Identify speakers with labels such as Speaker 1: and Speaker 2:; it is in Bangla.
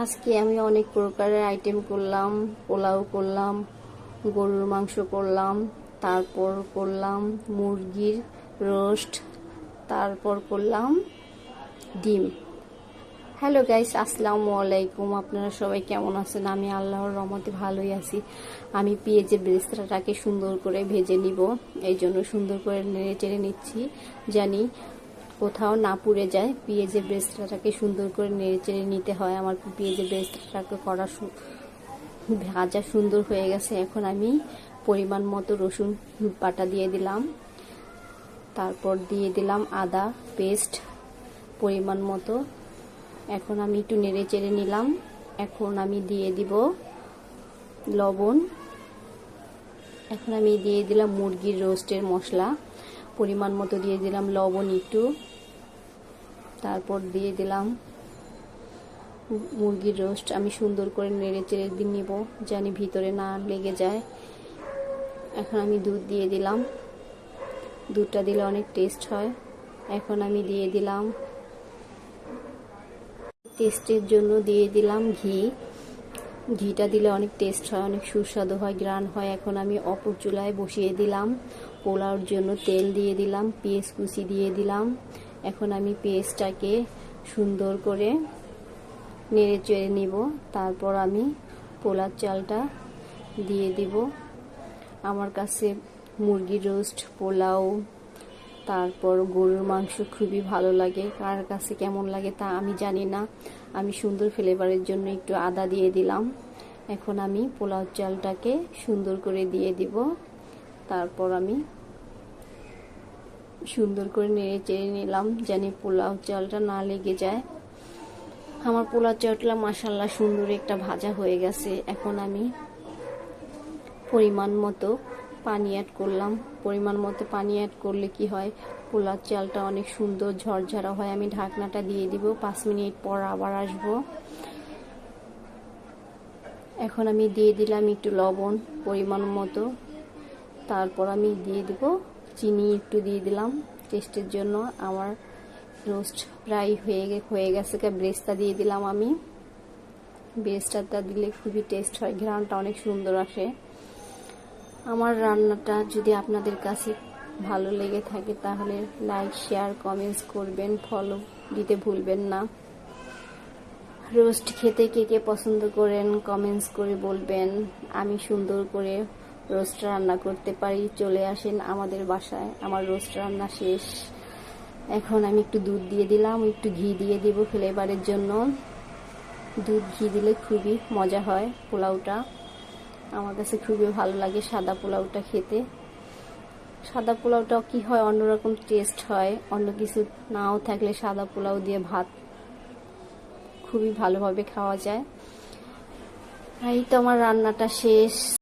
Speaker 1: আজকে আমি অনেক প্রকারের আইটেম করলাম, পোলাও করলাম, গরুর মাংস করলাম, তারপর করলাম মুরগির রোস্ট, তারপর করলাম ডিম। হ্যালো গাইস আসসালামু আলাইকুম। আপনারা সবাই কেমন আছেন? আমি আল্লাহর রহমতে ভালোই আছি। আমি পেঁয়াজের বেরেস্তাটাকে সুন্দর করে ভেজে নিব। এই জন্য সুন্দর করে নেড়ে চেড়ে নিচ্ছি। জানি কোথাও না পুড়ে যায়, পেঁয়াজের বেরেস্তাটাকে সুন্দর করে নেড়ে চেড়ে নিতে হয়। আমার পেঁয়াজের বেরেস্তাটাকে করা ভাজা সুন্দর হয়ে গেছে। এখন আমি পরিমাণ মতো রসুন বাটা দিয়ে দিলাম। তারপর দিয়ে দিলাম আদা পেস্ট পরিমাণ মতো। এখন আমি একটু নেড়ে চেড়ে নিলাম। এখন আমি দিয়ে দিব লবণ। এখন আমি দিয়ে দিলাম মুরগির রোস্টের মশলা। পরিমাণ মতো দিয়ে দিলাম লবণ একটু। তারপর দিয়ে দিলাম মুরগির রোস্ট। আমি সুন্দর করে নেড়ে চেড়ে দিয়ে নিব জানি ভিতরে না লেগে যায়। এখন আমি দুধ দিয়ে দিলাম। দুধটা দিলে অনেক টেস্ট হয়। এখন আমি দিয়ে দিলাম টেস্টের জন্য দিয়ে দিলাম ঘি। ঘিটা দিলে অনেক টেস্ট হয়, অনেক সুস্বাদু হয় গ্রান হয়। এখন আমি অপর চুলায় বসিয়ে দিলাম। পোলাওর জন্য তেল দিয়ে দিলাম, পেঁয়াজ কুচি দিয়ে দিলাম। এখন আমি পেঁয়াজটাকে সুন্দর করে নেড়ে চেড়ে নিব। তারপর আমি পোলার চালটা দিয়ে দিব। আমার কাছে মুরগির রোস্ট, পোলাও, তারপর গরুর মাংস খুবই ভালো লাগে। কার কাছে কেমন লাগে তা আমি জানি না। আমি সুন্দর ফ্লেভারের জন্য একটু আদা দিয়ে দিলাম। এখন আমি পোলাও চালটাকে সুন্দর করে দিয়ে দিব। তারপর আমি সুন্দর করে নেড়ে চেড়ে নিলাম জানি পোলাও চালটা না লেগে যায়। আমার পোলাও চালটা মাসাল্লাহ সুন্দর একটা ভাজা হয়ে গেছে। এখন আমি পরিমাণ মতো পানি অ্যাড করলাম। পরিমাণ মতো পানি অ্যাড করলে কি হয় পোলার চালটা অনেক সুন্দর ঝরঝরা হয়। আমি ঢাকনাটা দিয়ে দিব, পাঁচ মিনিট পর আবার আসব। এখন আমি দিয়ে দিলাম একটু লবণ পরিমাণ মতো। তারপর আমি দিয়ে দিব চিনি একটু দিয়ে দিলাম টেস্টের জন্য। আমার রোস্ট প্রায় হয়ে হয়ে গেছে ব্রেস্তা দিয়ে দিলাম আমি। ব্রেস্তাটা দিলে খুবই টেস্ট হয়, ঘ্রাণটা অনেক সুন্দর আসে। আমার রান্নাটা যদি আপনাদের কাছে ভালো লেগে থাকে, তাহলে লাইক শেয়ার কমেন্টস করবেন ফলো দিতে ভুলবেন না। রোস্ট খেতে কে কে পছন্দ করেন কমেন্টস করে বলবেন। আমি সুন্দর করে রোস্ট রান্না করতে পারি, চলে আসেন আমাদের বাসায়। আমার রোস্ট রান্না শেষ। এখন আমি একটু দুধ দিয়ে দিলাম, একটু ঘি দিয়ে দিব ফ্লেভারের জন্য। দুধ ঘি দিলে খুবই মজা হয় পোলাওটা। আমার কাছে খুবই ভালো লাগে সাদা পোলাওটা খেতে। সাদা পোলাওটা কি হয়, অন্যরকম টেস্ট হয়। অন্য কিছু নাও থাকলে সাদা পোলাও দিয়ে ভাত খুবই ভালোভাবে খাওয়া যায়। এই তো আমার রান্নাটা শেষ।